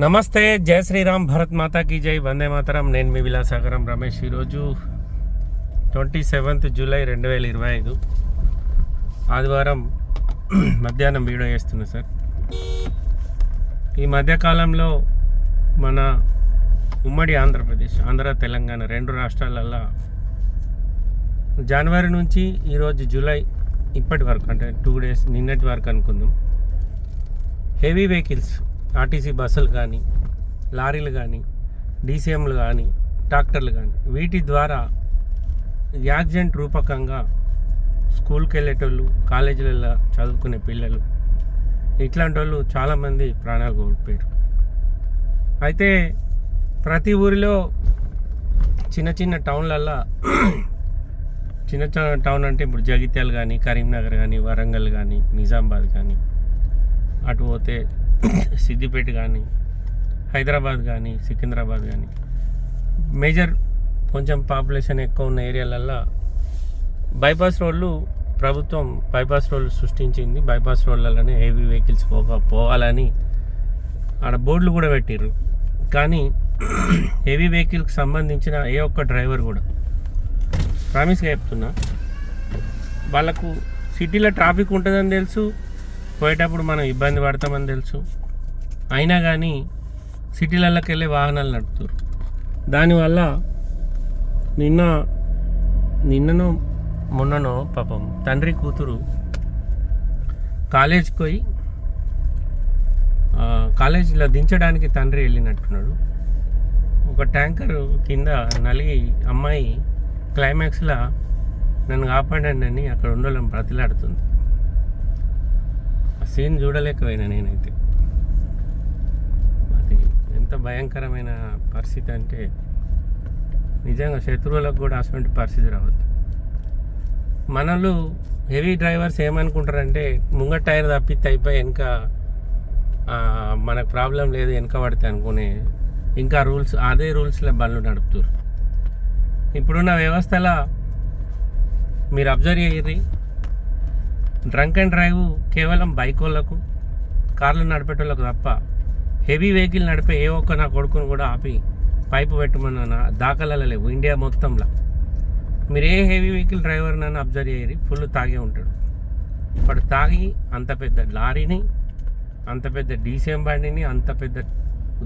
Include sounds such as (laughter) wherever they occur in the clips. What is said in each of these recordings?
నమస్తే జై శ్రీరామ్ భరత్ మాతా కీ జై వందే మాతరం. నేను మీ విలాసాగరం రమేష్ ఈరోజు ట్వంటీ సెవెంత్ జూలై రెండు వేల ఇరవై ఐదు. ఆదివారం (clears throat) మధ్యాహ్నం వీడియో చేస్తున్నా సార్. ఈ మధ్యకాలంలో మన ఉమ్మడి ఆంధ్రప్రదేశ్ ఆంధ్ర తెలంగాణ రెండు రాష్ట్రాలల్లో జనవరి నుంచి ఈరోజు జూలై ఇప్పటి వరకు అంటే టూ డేస్ నిన్నటి వరకు అనుకుందాం. హెవీ వెహికల్స్ ఆర్టీసీ బస్సులు కానీ లారీలు కానీ డీసీఎంలు కానీ ట్రాక్టర్లు కానీ వీటి ద్వారా యాక్సిడెంట్ రూపకంగా స్కూల్కి వెళ్ళేటోళ్ళు కాలేజీలలో చదువుకునే పిల్లలు ఇట్లాంటి వాళ్ళు చాలామంది ప్రాణాలు కోల్పోయారు. అయితే ప్రతి ఊరిలో చిన్న చిన్న టౌన్లల్లో (clears throat) చిన్న చిన్న టౌన్ అంటే ఇప్పుడు జగిత్యాల కానీ కరీంనగర్ కానీ వరంగల్ కానీ నిజామాబాద్ కానీ అటు పోతే సిద్దిపేట కానీ హైదరాబాద్ కానీ సికింద్రాబాద్ కానీ మేజర్ కొంచెం పాపులేషన్ ఎక్కువ ఉన్న ఏరియాలల్లో బైపాస్ రోడ్లు ప్రభుత్వం బైపాస్ రోడ్లు సృష్టించింది. బైపాస్ రోడ్లలోనే హెవీ వెహికల్స్ పోగా పోవాలని ఆడ బోర్డులు కూడా పెట్టిర్రు. కానీ (clears throat) హెవీ వెహికల్కి సంబంధించిన ఏ ఒక్క డ్రైవర్ కూడా ప్రామిస్గా చెప్తున్నా వాళ్ళకు సిటీలో ట్రాఫిక్ ఉంటుందని తెలుసు పోయేటప్పుడు మనం ఇబ్బంది పడతామని తెలుసు. అయినా కానీ సిటీలలోకి వెళ్ళే వాహనాలు నడుపుతారు. దానివల్ల నిన్న నిన్ననో మొన్ననో పాపం తండ్రి కూతురు కాలేజ్కి పోయి కాలేజీలో దించడానికి తండ్రి వెళ్ళినట్టున్నాడు. ఒక ట్యాంకర్ కింద నలిగి అమ్మాయి క్లైమాక్స్లో నన్ను కాపాడండి అని అక్కడ ఉండడం బ్రతిలాడుతుంది. సీన్ చూడలేకపోయినా నేనైతే. అది ఎంత భయంకరమైన పరిస్థితి అంటే నిజంగా శత్రువులకు కూడా అటువంటి పరిస్థితి రావద్దు. మనలు హెవీ డ్రైవర్స్ ఏమనుకుంటారంటే ముంగట టైర్ తప్పితే అయిపోయి వెనక మనకు ప్రాబ్లం లేదు వెనక పడితే అనుకునే ఇంకా రూల్స్ అదే రూల్స్లో బండ్లు నడుపుతారు ఇప్పుడున్న వ్యవస్థలో మీరు అబ్జర్వ్ చేయర్రి డ్రంక్ అండ్ డ్రైవ్ కేవలం బైక్ వాళ్ళకు కార్లు నడిపేటోళ్ళకు తప్ప హెవీ వెహికల్ నడిపే ఏ ఒక్క నా కొడుకును కూడా ఆపి పైపు పెట్టమన్న నా దాఖలాలు లేవు ఇండియా మొత్తంలో. మీరు ఏ హెవీ వెహికల్ డ్రైవర్ నన్ను అబ్జర్వ్ చేయరు ఫుల్ తాగే ఉంటాడు. వాడు తాగి అంత పెద్ద లారీని అంత పెద్ద డీసీఎం బండిని అంత పెద్ద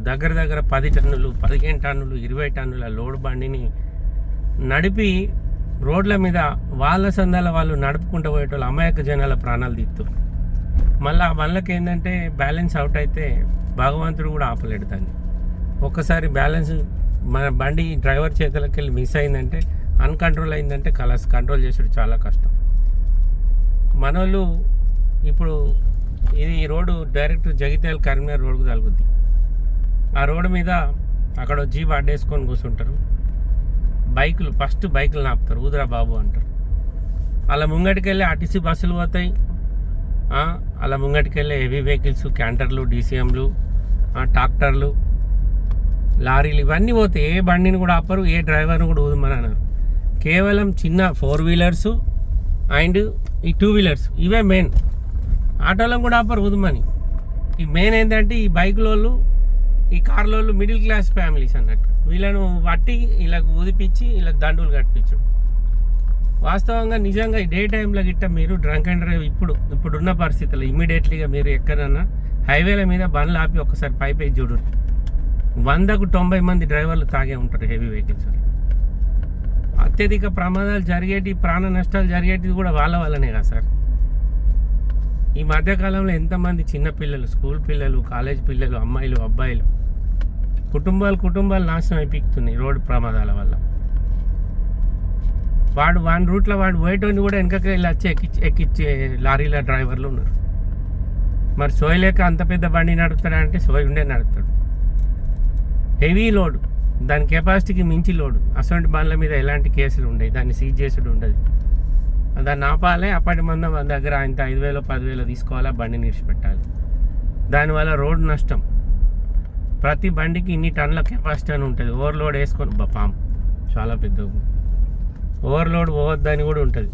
దగ్గర దగ్గర పది టన్నులు పదిహేను టన్నులు ఇరవై టన్నుల లోడ్ బండిని నడిపి రోడ్ల మీద వాళ్ళ సందాల వాళ్ళు నడుపుకుంటూ పోయేటోళ్ళు అమాయక జనాల ప్రాణాలు తీస్తారు మళ్ళీ ఆ ఏంటంటే బ్యాలెన్స్ అవుట్ అయితే భగవంతుడు కూడా ఆపలేడు దాన్ని. ఒక్కసారి బ్యాలెన్స్ మన బండి డ్రైవర్ చేతులకి వెళ్ళి మిస్ అయిందంటే అన్కంట్రోల్ అయిందంటే కలర్స్ కంట్రోల్ చేసేది చాలా కష్టం. మనోళ్ళు ఇప్పుడు ఇది ఈ రోడ్డు డైరెక్ట్ జగిత్యాల కరీంనగర్ రోడ్డుకు తగులుద్ది ఆ రోడ్డు మీద అక్కడ జీప్ అడ్డేసుకొని కూర్చుంటారు. బైకులు ఫస్ట్ బైకులు నాపుతారు. ఊదరా బాబు అంటారు. అలా ముంగటికెళ్ళి ఆర్టీసీ బస్సులు పోతాయి. అలా ముంగటికెళ్ళి హెవీ వెహికల్స్ క్యాంటర్లు డీసీఎంలు ట్రాక్టర్లు లారీలు ఇవన్నీ పోతాయి ఏ బండిని కూడా ఆపరు ఏ డ్రైవర్ని కూడా ఊదమని అన్నారు కేవలం చిన్న ఫోర్ వీలర్స్ అండ్ ఈ టూ వీలర్స్ ఇవే మెయిన్ ఆటోలను కూడా ఆపరు ఊదమని. ఈ మెయిన్ ఏంటంటే ఈ బైకులోళ్ళు ఈ కార్లోళ్ళు మిడిల్ క్లాస్ ఫ్యామిలీస్ అన్నట్టు. వీళ్ళను పట్టి వీళ్ళకి ఊదిపించి వీళ్ళకి దండులు కట్టించు. వాస్తవంగా నిజంగా ఈ డే టైంలో గిట్ట మీరు డ్రంక్ అండ్ డ్రైవ్ ఇప్పుడు ఇప్పుడున్న పరిస్థితుల్లో ఇమీడియట్లీగా మీరు ఎక్కడన్నా హైవేల మీద బండ్లు ఆపి ఒక్కసారి పైప్ వేసి చూడు. వందకు తొంభై మంది డ్రైవర్లు తాగే ఉంటారు హెవీ వెహికల్స్. అత్యధిక ప్రమాదాలు జరిగేటి ప్రాణ నష్టాలు జరిగేటివి కూడా వాళ్ళ వల్లనే కదా సార్. ఈ మధ్యకాలంలో ఎంతమంది చిన్న పిల్లలు స్కూల్ పిల్లలు కాలేజ్ పిల్లలు అమ్మాయిలు అబ్బాయిలు కుటుంబాలు కుటుంబాలు నాశనం అయిపోతున్నాయి రోడ్డు ప్రమాదాల వల్ల. వాడు వాడి రూట్లో వాడు పోయేటోని కూడా వెనకకి వెళ్ళి వచ్చి ఎక్కిచ్చి ఎక్కిచ్చే లారీల డ్రైవర్లు ఉన్నారు. మరి సోయి లేక అంత పెద్ద బండి నడుపుతాడా అంటే సోయి ఉండే నడుపుతాడు. Heavy load. దాని కెపాసిటీకి మించి లోడు. అసొంటి బండ్ల మీద ఎలాంటి కేసులు ఉండవు? దాన్ని సీజ్ చేసుడు ఉండదు. దాన్ని ఆపాలి అప్పటి మందం మన దగ్గర ఇంత ఐదు వేలు పదివేలు తీసుకోవాలా బండి నిడిచిపెట్టాలి. దానివల్ల రోడ్డు నష్టం. ప్రతి బండికి ఇన్ని టన్నుల కెపాసిటీ అని ఉంటుంది. ఓవర్లోడ్ వేసుకొని బా చాలా పెద్ద ఓవర్లోడ్ పోవద్దని కూడా ఉంటుంది.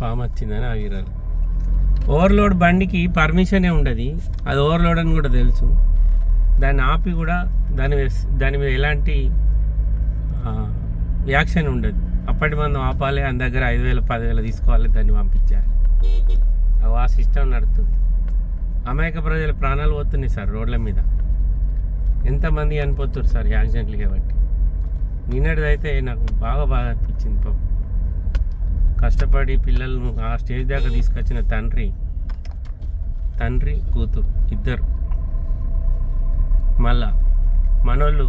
పాము వచ్చిందని ఆగిరాలి. ఓవర్లోడ్ బండికి పర్మిషనే ఉండదు. అది ఓవర్లోడ్ అని కూడా తెలుసు. దాన్ని ఆపి కూడా దాని మీద- దాని మీద ఎలాంటి యాక్షన్ ఉండదు. అప్పటి మనం ఆపాలి అని దగ్గర ఐదు వేల పదివేలు తీసుకోవాలి దాన్ని పంపించాలి. అవి ఆ సిస్టమ్ నడుస్తుంది అమాయక ప్రజల ప్రాణాలు పోతున్నాయి సార్ రోడ్ల మీద. ఎంతమంది అనిపోతున్నారు సార్ యాక్సిడెంట్లు కాబట్టి. నిన్నటిదైతే నాకు బాగా బాగా అనిపించింది పాపం. కష్టపడి పిల్లలను ఆ స్టేజ్ దాకా తీసుకొచ్చిన తండ్రి తండ్రి కూతురు ఇద్దరు. మళ్ళా మనోళ్ళు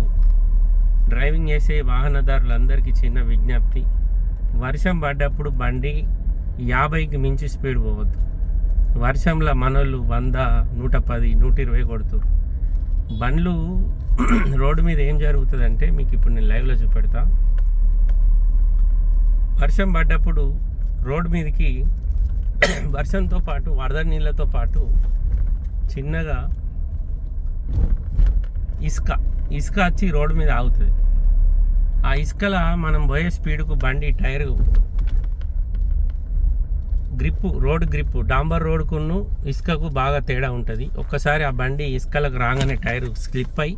డ్రైవింగ్ చేసే వాహనదారులందరికీ చిన్న విజ్ఞప్తి. వర్షం పడ్డప్పుడు బండి యాభైకి మించి స్పీడ్ పోవద్దు. వర్షంలో మనోళ్ళు వంద నూట పది నూట ఇరవై కొడుతురు. బండ్లు (clears throat) రోడ్డు మీద ఏం జరుగుతుందంటే మీకు ఇప్పుడు నేను లైవ్లో చూపెడతా. వర్షం పడ్డప్పుడు రోడ్డు మీదకి (clears throat) వర్షంతో పాటు వరద నీళ్ళతో పాటు చిన్నగా ఇసుక ఇసుక వచ్చి రోడ్డు మీద ఆగుతుంది. ఆ ఇసుకల మనం పోయే స్పీడ్కు బండి టైరు గ్రిప్పు రోడ్ గ్రిప్పు డాంబర్ రోడ్కును ఇసుకకు బాగా తేడా ఉంటుంది. ఒక్కసారి ఆ బండి ఇసుకలకు రాగానే టైరు స్లిప్ అయి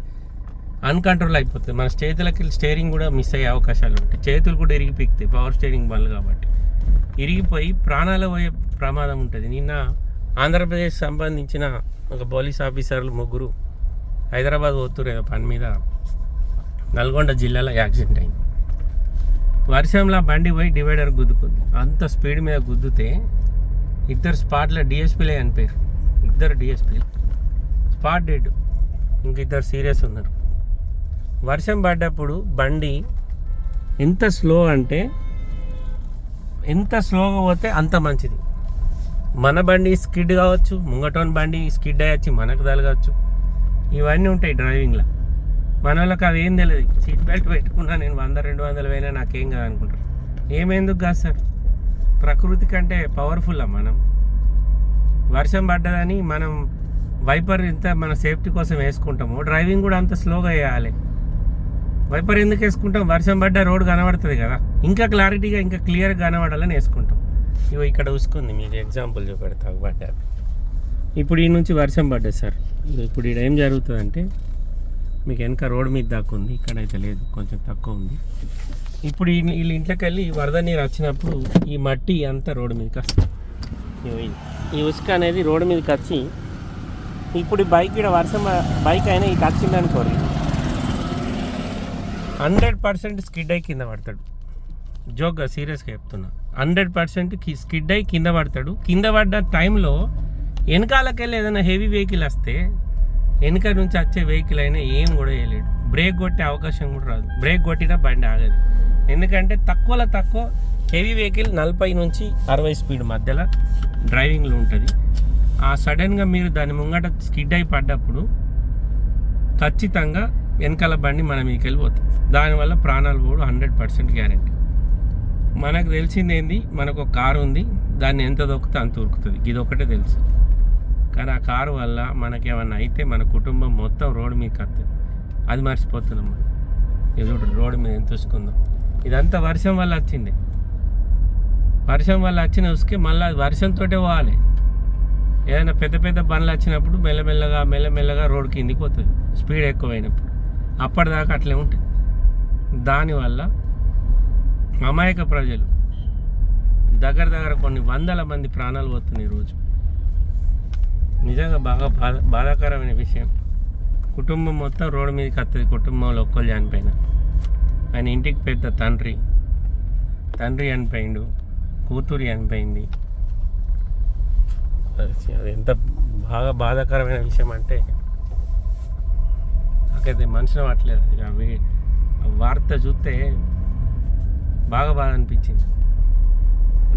అన్కంట్రోల్ అయిపోతుంది. మన చేతులకి స్టేరింగ్ కూడా మిస్ అయ్యే అవకాశాలు ఉంటాయి. చేతులు కూడా ఇరిగిపిస్తాయి పవర్ స్టేరింగ్ బండ్లు కాబట్టి. ఇరిగిపోయి ప్రాణాలు పోయే ప్రమాదం ఉంటుంది. నిన్న ఆంధ్రప్రదేశ్ సంబంధించిన ఒక పోలీస్ ఆఫీసర్లు ముగ్గురు హైదరాబాద్ పోతురు ఏదో పని మీద. నల్గొండ జిల్లాలో యాక్సిడెంట్ అయింది. వర్షంలో బండి పోయి డివైడర్ గుద్దుకుంది. అంత స్పీడ్ మీద గుద్దుతే ఇద్దరు స్పాట్లో డిఎస్పీలే అనిపోయారు ఇద్దరు డిఎస్పీలు. Spot dead. ఇంక ఇద్దరు సీరియస్ ఉన్నారు. వర్షం పడ్డప్పుడు బండి ఎంత స్లో అంటే ఎంత స్లోగా పోతే అంత మంచిది. మన బండి స్కిడ్ కావచ్చు ముంగటోని బండి స్కిడ్ అయ్యొచ్చి మనకు తలగచ్చు ఇవన్నీ ఉంటాయి డ్రైవింగ్లో. మన వాళ్ళకి అవి ఏం తెలియదు సీట్ బెల్ట్ పెట్టుకున్నా నేను వంద రెండు వందలు పోయినా నాకేం కాదు అనుకుంటారు ఏమెందుకు కాదు సార్ ప్రకృతి కంటే పవర్ఫుల్ మనం. వర్షం పడ్డదని మనం వైపర్ ఇంత మన సేఫ్టీ కోసం వేసుకుంటాము డ్రైవింగ్ కూడా అంత స్లోగా వేయాలి. వైపర్ ఎందుకు వేసుకుంటాం? వర్షం పడ్డ రోడ్ కనబడుతుంది కదా. ఇంకా క్లారిటీగా ఇంకా క్లియర్గా కనబడాలని వేసుకుంటాం. ఇగో ఇక్కడ ఉసుకుంది మీకు ఎగ్జాంపుల్ చూపెడతా పడ్డారు ఇప్పుడు ఈ నుంచి వర్షం పడ్డది సార్. ఇప్పుడు ఇక్కడ ఏం జరుగుతుందంటే మీకు వెనక రోడ్ మీద దాకా ఉంది ఇక్కడైతే లేదు కొంచెం తక్కువ ఉంది. ఇప్పుడు వీళ్ళ ఇంట్లోకి వెళ్ళి వరద నీరు వచ్చినప్పుడు ఈ మట్టి అంతా రోడ్డు మీదకి వస్తుంది. ఈ ఉసుక అనేది రోడ్డు మీదకి వచ్చి ఇప్పుడు బైక్ ఇక్కడ వర్షం బైక్ అయినా ఇక వచ్చింది అనుకోరు హండ్రెడ్ పర్సెంట్ స్కిడ్ అయి కింద పడతాడు. జోక్గా సీరియస్గా చెప్తున్నా. హండ్రెడ్ పర్సెంట్ స్కిడ్ అయి కింద పడతాడు. కింద పడ్డ టైంలో వెనకాలకెళ్ళి ఏదైనా హెవీ వెహికల్ వస్తే వెనక నుంచి వచ్చే వెహికల్ అయినా ఏం కూడా వేయలేడు. బ్రేక్ కొట్టే అవకాశం కూడా రాదు. బ్రేక్ కొట్టినా బండి ఆగదు. ఎందుకంటే తక్కువలో తక్కువ హెవీ వెహికల్ నలభై నుంచి అరవై స్పీడ్ మధ్యలో డ్రైవింగ్లో ఉంటుంది. ఆ సడన్గా మీరు దాని ముంగట స్కిడ్ అయి పడ్డప్పుడు ఖచ్చితంగా వెనకాల బండి మన మీకు వెళ్ళిపోతుంది దానివల్ల ప్రాణాలు పోవడం హండ్రెడ్ పర్సెంట్ గ్యారంటీ మనకు తెలిసింది ఏంది? మనకు ఒక కారు ఉంది. దాన్ని ఎంత దొక్కితే అంత ఉరుకుతుంది ఇది ఒకటే తెలుసు. కానీ ఆ కారు వల్ల మనకేమన్నా అయితే మన కుటుంబం మొత్తం రోడ్డు మీదకి వస్తుంది అది మర్చిపోతున్నాం మనం. ఇది చూడు రోడ్డు మీద ఎంత ఉసుకుందో. ఇదంతా వర్షం వల్ల వచ్చింది. వర్షం వల్ల వచ్చిన ఉసుకే మళ్ళీ అది వర్షంతో పోవాలి. ఏదైనా పెద్ద పెద్ద బండ్లు వచ్చినప్పుడు మెల్లమెల్లగా మెల్లమెల్లగా రోడ్డు కిందికి పోతుంది. స్పీడ్ ఎక్కువైనప్పుడు. అప్పటిదాకా అట్లే ఉంటుంది. దానివల్ల అమాయక ప్రజలు దగ్గర దగ్గర కొన్ని వందల మంది ప్రాణాలు పోతున్నాయి రోజు. నిజంగా బాగా బాధ బాధాకరమైన విషయం. కుటుంబం మొత్తం రోడ్డు మీదకి వస్తుంది కుటుంబంలో ఒక్కళ్ళు చనిపోయిన. ఆయన ఇంటికి పెద్ద తండ్రి. తండ్రి చనిపోయిండు. కూతురు చనిపోయింది. అది ఎంత బాగా బాధాకరమైన విషయం అంటే నాకైతే మనుషులు అవ్వట్లేదు ఇక అవి వార్త చూస్తే బాగా బాధ అనిపించింది.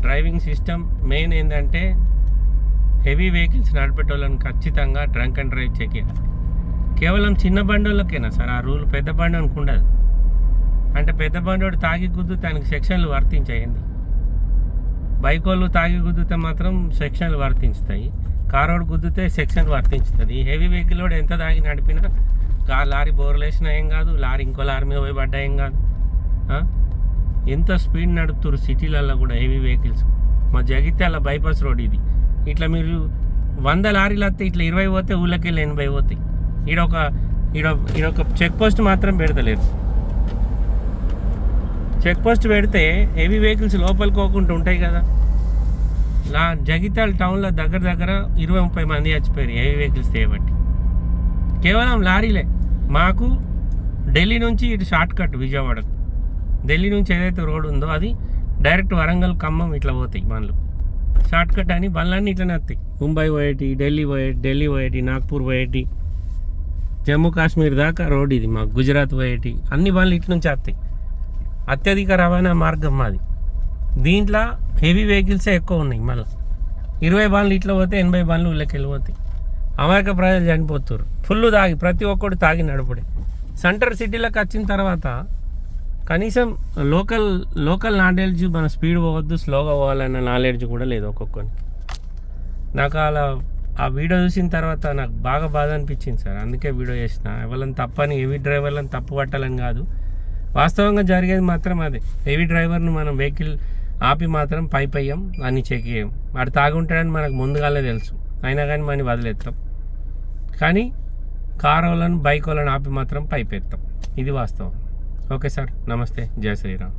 డ్రైవింగ్ సిస్టమ్ మెయిన్ ఏంటంటే హెవీ వెహికల్స్ నడిపేటోళ్ళని ఖచ్చితంగా డ్రంక్ అండ్ డ్రైవ్ చెక్. చేయాలి కేవలం చిన్న బండోళ్ళకేనా సార్? ఆ రూల్ పెద్ద బండి ఉండదు. అంటే పెద్ద బండోడు తాగి గుద్దు సెక్షన్లు వర్తించాయండి. బైక్ వాళ్ళు తాగి గుద్దితే మాత్రం సెక్షన్లు వర్తించుతాయి. కారోడు గుద్దితే సెక్షన్ వర్తించుతుంది. హెవీ వెహికల్ కూడా ఎంత తాగి నడిపినా కార్ లారీ బోర్లేసినా ఏం కాదు లారీ ఇంకో లారీ మీద పోయి పడ్డా ఏం కాదు. ఎంత స్పీడ్ నడుపుతారు సిటీలలో కూడా హెవీ వెహికల్స్. మా జగిత్యాల బైపాస్ రోడ్ ఇది. ఇట్లా మీరు వంద లారీలు వస్తే ఇట్లా ఇరవై పోతే ఊళ్ళకి వెళ్ళి ఎనభై పోతాయి. ఈడ ఒక ఈడ ఈడొక చెక్ పోస్ట్ మాత్రం పెడతలేరు. చెక్ పోస్ట్ పెడితే హెవీ వెహికల్స్ లోపలికి పోకుండా ఉంటాయి కదా. లా జగిత్యాల టౌన్లో దగ్గర దగ్గర ఇరవై ముప్పై మంది చచ్చిపోయారు హెవీ వెహికల్స్ చేయబట్టి కేవలం లారీలే. మాకు ఢిల్లీ నుంచి ఇటు షార్ట్ కట్ విజయవాడకు. ఢిల్లీ నుంచి ఏదైతే రోడ్ ఉందో అది డైరెక్ట్ వరంగల్ ఖమ్మం ఇట్లా పోతాయి బండ్లు. షార్ట్ కట్ అని బండ్లన్నీ ఇట్లనే వస్తాయి. ముంబై పోయేటి ఢిల్లీ పోయేటి ఢిల్లీ పోయేటి నాగ్పూర్ పోయేటి జమ్మూ కాశ్మీర్ దాకా రోడ్ ఇది మాకు గుజరాత్ పోయేటి అన్ని బండ్లు ఇటు నుంచి వస్తాయి. అత్యధిక రవాణా మార్గం మాది. దీంట్లో హెవీ వెహికల్సే ఎక్కువ ఉన్నాయి మళ్ళీ. ఇరవై బండ్లు ఇట్లా పోతే ఎనభై బండ్లు ఊళ్ళకి వెళ్ళిపోతాయి అమాయక ప్రజలు చనిపోతున్నారు. ఫుల్ తాగి ప్రతి ఒక్కడు తాగి నడపడే. సెంటర్ సిటీలకు వచ్చిన తర్వాత కనీసం లోకల్ లోకల్ నాలెడ్జ్ మన స్పీడ్ పోవద్దు స్లోగా పోవాలన్న నాలెడ్జ్ కూడా లేదు ఒక్కొక్కరికి. నాకు అలా ఆ వీడియో చూసిన తర్వాత నాకు బాగా బాధ అనిపించింది సార్. అందుకే వీడియో చేసిన. ఎవరిని తప్పని హెవీ డ్రైవర్లను తప్పు పట్టాలని కాదు. వాస్తవంగా జరిగేది మాత్రం అదే. హెవీ డ్రైవర్ను మనం వెహికల్ ఆపి మాత్రం పై పయ్యం అని చెక్ చేయం. వాడు తాగుంటాడని మనకు ముందుగానే తెలుసు. అయినా కానీ మనం వదిలేస్తాం కానీ కార్ వాళ్ళను బైక్ వాళ్ళని ఆపి మాత్రం పైపెత్తాం. ఇది వాస్తవం. Okay sir. నమస్తే. జయ శ్రీరామ్.